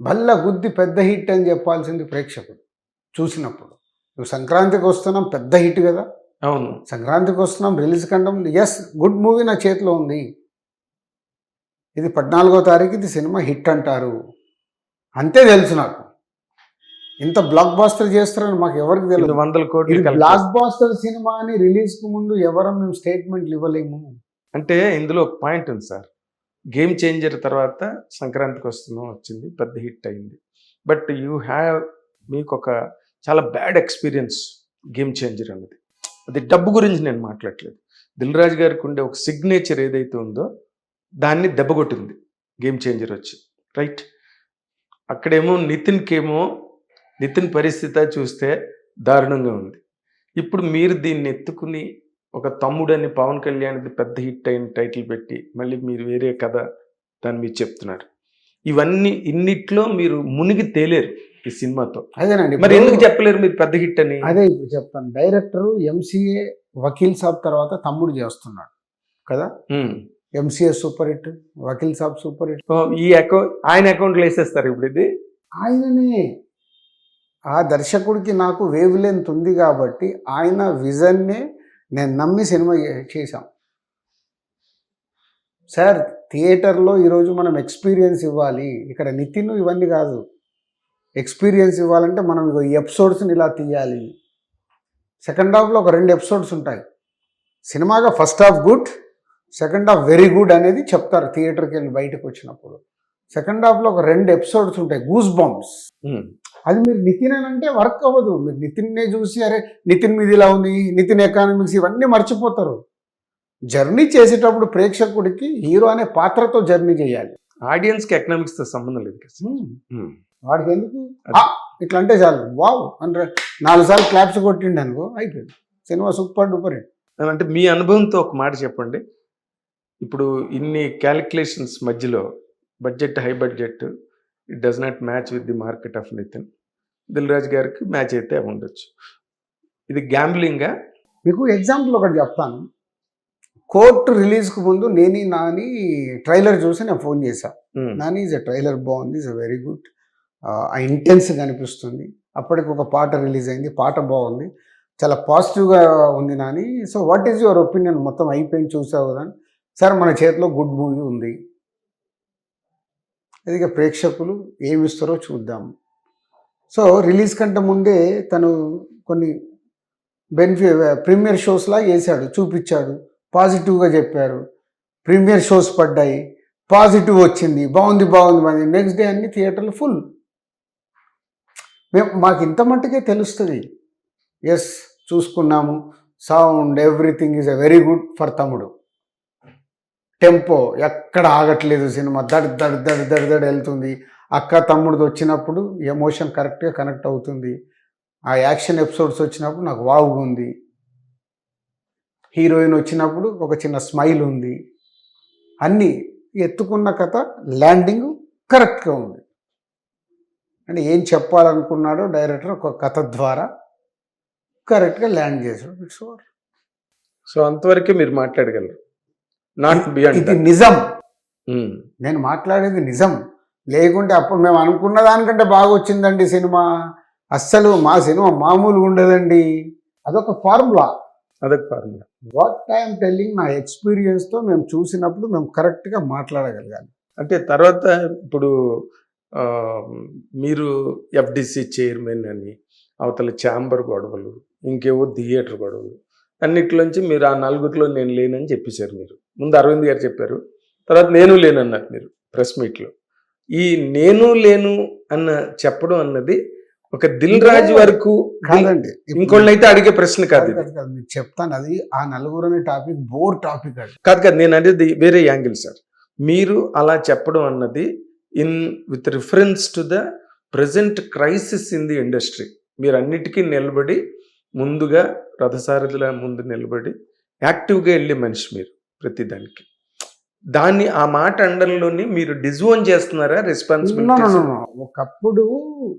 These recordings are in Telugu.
బల్ల గుద్ది పెద్ద హిట్ అని చెప్పాల్సింది ప్రేక్షకుడు. చూసినప్పుడు. నువ్వు సంక్రాంతికి వస్తున్నాం పెద్ద హిట్ కదా? అవును. సంక్రాంతికి వస్తున్నాం రిలీజ్ కండం ఎస్ గుడ్ మూవీ నా చేతిలో ఉంది. ఇది పద్నాలుగో తారీఖు ఇది సినిమా హిట్ అంటారు. అంతే తెలుసు నాకు. ఇంత బ్లాక్ బాస్టర్ చేస్తారని మాకు ఎవరికి తెలియదు వందల కోట్లు బ్లాక్ బాస్టర్ సినిమా అని రిలీజ్కు ముందు ఎవరం మేము స్టేట్మెంట్లు ఇవ్వలేము. అంటే ఇందులో పాయింట్ ఉంది సార్. గేమ్ చేంజర్ తర్వాత సంక్రాంతికి వస్తున్నాం వచ్చింది పెద్ద హిట్ అయింది. బట్ యూ హ్యావ్ మీకు ఒక చాలా బ్యాడ్ ఎక్స్పీరియన్స్ గేమ్ చేంజర్ అన్నది. అది డబ్బు గురించి నేను మాట్లాడలేదు దిల్ రాజు గారికి ఉండే ఒక సిగ్నేచర్ ఏదైతే ఉందో దాన్ని దెబ్బగొట్టింది గేమ్ చేంజర్ వచ్చి. రైట్? అక్కడేమో నితిన్కేమో నితిన్ పరిస్థితి చూస్తే దారుణంగా ఉంది. ఇప్పుడు మీరు దీన్ని ఎత్తుకుని ఒక తమ్ముడని పవన్ కళ్యాణ్ది పెద్ద హిట్ అయిన టైటిల్ పెట్టి మళ్ళీ మీరు వేరే కథ దాన్ని మీరు చెప్తున్నారు. ఇవన్నీ ఇన్నిట్లో మీరు మునిగి తేలేరు ఈ సినిమాతో. అదేనండి మరి ఎందుకు చెప్పలేరు మీరు పెద్ద హిట్ అని? అదే ఇప్పుడు చెప్తాను. డైరెక్టర్ ఎంసీఏ వకీల్ సాబ్ తర్వాత తమ్ముడు చేస్తున్నాడు కదా. MCA super hit Vakeel Saab super hit. ఈ అకౌంట్ ఆయన అకౌంట్లో వేసేస్తారు ఇప్పుడు ఇది? ఆయననే. ఆ దర్శకుడికి నాకు వేవ్ లెంత్ ఉంది కాబట్టి ఆయన విజన్నే నేను నమ్మి సినిమా చేశాం. సార్ థియేటర్లో ఈరోజు మనం ఎక్స్పీరియన్స్ ఇవ్వాలి. ఇక్కడ నితిన్ ఇవన్నీ కాదు. ఎక్స్పీరియన్స్ ఇవ్వాలంటే మనం ఇక ఈ ఎపిసోడ్స్ని ఇలా తీయాలి. సెకండ్ హాఫ్లో ఒక రెండు ఎపిసోడ్స్ ఉంటాయి. సినిమాగా first half good second half very good అనేది చెప్తారు థియేటర్కి వెళ్ళి బయటకు వచ్చినప్పుడు. సెకండ్ హాఫ్లో ఒక రెండు ఎపిసోడ్స్ ఉంటాయి. గూస్ బాంబ్స్ అది మీరు నితిన్ అని అంటే వర్క్ అవ్వదు. మీరు నితిన్నే చూసి అరే నితిన్ మీద ఇలా ఉంది నితిన్ ఎకానమిక్స్ ఇవన్నీ మర్చిపోతారు. జర్నీ చేసేటప్పుడు ప్రేక్షకుడికి హీరో అనే పాత్రతో జర్నీ చేయాలి. ఆడియన్స్కి ఎకనామిక్స్తో సంబంధం లేదు. వాడికి ఎందుకు? ఇట్లా అంటే చాలు. వావ్ అంటే నాలుగు సార్లు క్లాప్స్ కొట్టిండు అనుకో అయిపోయింది. సినిమా సూపర్ డూపర్ హిట్. అంటే మీ అనుభవంతో ఒక మాట చెప్పండి. ఇప్పుడు ఇన్ని క్యాలిక్యులేషన్స్ మధ్యలో budget high budget it does not match with the market of Nithin Dil Raju గారికి మ్యాచ్ అయితే ఉండొచ్చు ఇది గ్యాంబ్లింగా మీకు ఎగ్జాంపుల్ ఒకటి చెప్తాను. కోర్టు రిలీజ్కి ముందు నేని నాని ట్రైలర్ చూసి నేను ఫోన్ చేశాను నాని ఇస్ ఎ ట్రైలర్ బాగుంది ఇస్ వెరీ గుడ్. ఆ ఇంటెన్స్గా అనిపిస్తుంది. అప్పటికి ఒక పాట రిలీజ్ అయింది పాట బాగుంది చాలా పాజిటివ్గా ఉంది Nani. So what is your opinion? మొత్తం అయిపోయింది చూసావు కదా? సార్ మన చేతిలో గుడ్ మూవీ ఉంది. అది ఇక ప్రేక్షకులు ఏమి ఇస్తారో చూద్దాం. సో రిలీజ్ కంటే ముందే తను కొన్ని బెనిఫి ప్రీమియర్ షోస్లా వేసాడు చూపించాడు. పాజిటివ్గా చెప్పారు. ప్రీమియర్ షోస్ పడ్డాయి. పాజిటివ్ వచ్చింది. బాగుంది బాగుంది మరి నెక్స్ట్ డే అన్ని థియేటర్లు ఫుల్. మేము మాకు ఇంత మట్టుకే తెలుస్తుంది. ఎస్ చూసుకున్నాము. Sound everything is a very good for Thammudu. Tempo ఎక్కడ ఆగట్లేదు సినిమా. దడి దడ్ దడ్ దడి దడి వెళ్తుంది. అక్క తమ్ముడిది వచ్చినప్పుడు ఎమోషన్ కరెక్ట్గా కనెక్ట్ అవుతుంది. ఆ యాక్షన్ ఎపిసోడ్స్ వచ్చినప్పుడు నాకు వావుగా ఉంది. హీరోయిన్ వచ్చినప్పుడు ఒక చిన్న స్మైల్ ఉంది. అన్నీ ఎత్తుకున్న కథ ల్యాండింగ్ కరెక్ట్గా ఉంది. అంటే ఏం చెప్పాలనుకున్నాడో డైరెక్టర్ ఒక కథ ద్వారా కరెక్ట్గా ల్యాండ్ చేశాడు. ఇట్స్ ఓవర్ సో అంతవరకే మీరు మాట్లాడగలరు? నాట్ బియాండ్ ఇది నిజం. నేను మాట్లాడేది నిజం. లేకుంటే అప్పుడు మేము అనుకున్న దానికంటే బాగా వచ్చిందండి సినిమా. అస్సలు మా సినిమా మామూలుగా ఉండదండి. అదొక ఫార్ములా. అదొక ఫార్ములా. వాట్ ఐఎమ్ టెల్లింగ్ నా ఎక్స్పీరియన్స్తో మేము చూసినప్పుడు మేము కరెక్ట్గా మాట్లాడగలగాలి. అంటే తర్వాత ఇప్పుడు మీరు ఎఫ్డిసి చైర్మన్ అని అవతల ఛాంబర్ గొడవలు ఇంకేవో థియేటర్ గొడవలు అన్నిట్లోంచి మీరు ఆ నలుగురిలో నేను లేనని చెప్పేశారు మీరు. ముందు అరవింద్ గారు చెప్పారు తర్వాత నేను లేనన్నారు మీరు ప్రెస్ మీట్లో. ఈ నేను లేను అన్న చెప్పడం అన్నది ఒక దిల్ రాజు వరకు కాదండి. ఇంకోళ్ళని అయితే అడిగే ప్రశ్న కాదు చెప్తాను. అది ఆ నలుగురు అనే టాపిక్ బోర్ టాపిక్ అది. కాదు కాదు నేను అనేది వేరే యాంగిల్ సార్. మీరు అలా చెప్పడం అన్నది in with reference to the present crisis in the industry. మీరు అన్నిటికీ నిలబడి ముందుగా రథసారథుల ముందు నిలబడి యాక్టివ్గా వెళ్ళే మనిషి మీరు ప్రతిదానికి దాన్ని ఆ మాట అండంలోని మీరు డిజోన్ చేస్తున్నారా? రెస్పాన్సిబిలిటీ. ఒకప్పుడు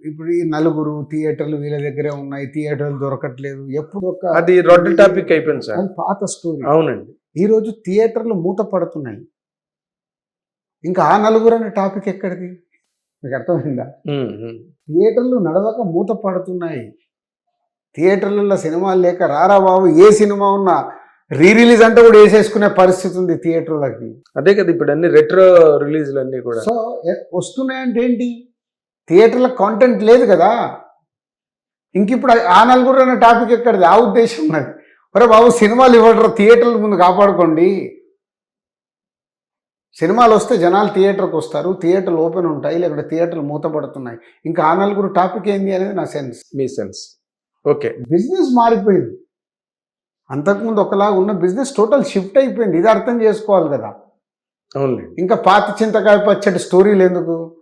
ఇప్పుడు ఈ నలుగురు థియేటర్లు వీళ్ళ దగ్గరే ఉన్నాయి. థియేటర్లు దొరకట్లేదు. ఎప్పుడు ఒక అది రొడ్డు టాపిక్ అయిపోయింది సార్. పాత స్టోరీ. అవునండి. ఈ రోజు థియేటర్లు మూత పడుతున్నాయి. ఇంకా ఆ నలుగురు అనే టాపిక్ ఎక్కడిది? మీకు అర్థమైందా. థియేటర్లు నడవక మూత పడుతున్నాయి. థియేటర్లలో సినిమాలు లేక రారా బాబు ఏ సినిమా ఉన్నా రీ రిలీజ్ అంటే కూడా వేసేసుకునే పరిస్థితి ఉంది థియేటర్లకి. అదే కదా ఇప్పుడు అన్ని రెట్రో రిలీజ్లు అన్ని కూడా. సో వస్తున్నాయంటే ఏంటి? థియేటర్ల కాంటెంట్ లేదు కదా. ఇంక ఇప్పుడు ఆ నలుగురు అనే టాపిక్ ఎక్కడిది? ఆ ఉద్దేశం ఉన్నది. ఒరే బాబు సినిమాలు ఇవ్వడరు? థియేటర్ల ముందు కాపాడుకోండి. సినిమాలు వస్తే జనాలు థియేటర్కి వస్తారు. థియేటర్లు ఓపెన్ ఉంటాయి లేకుంటే థియేటర్లు మూతపడుతున్నాయి. ఇంకా ఆ నలుగురు టాపిక్ ఏంది అనేది నా సెన్స్ మీ సెన్స్ ఓకే. బిజినెస్ మారిపోయింది. అంతకుముందు ఒకలాగా ఉన్న బిజినెస్ టోటల్ షిఫ్ట్ అయిపోయింది. ఇది అర్థం చేసుకోవాలి కదా. అవునులేండి. ఇంకా పాత చింతకాయ పచ్చడి స్టోరీలు ఎందుకు?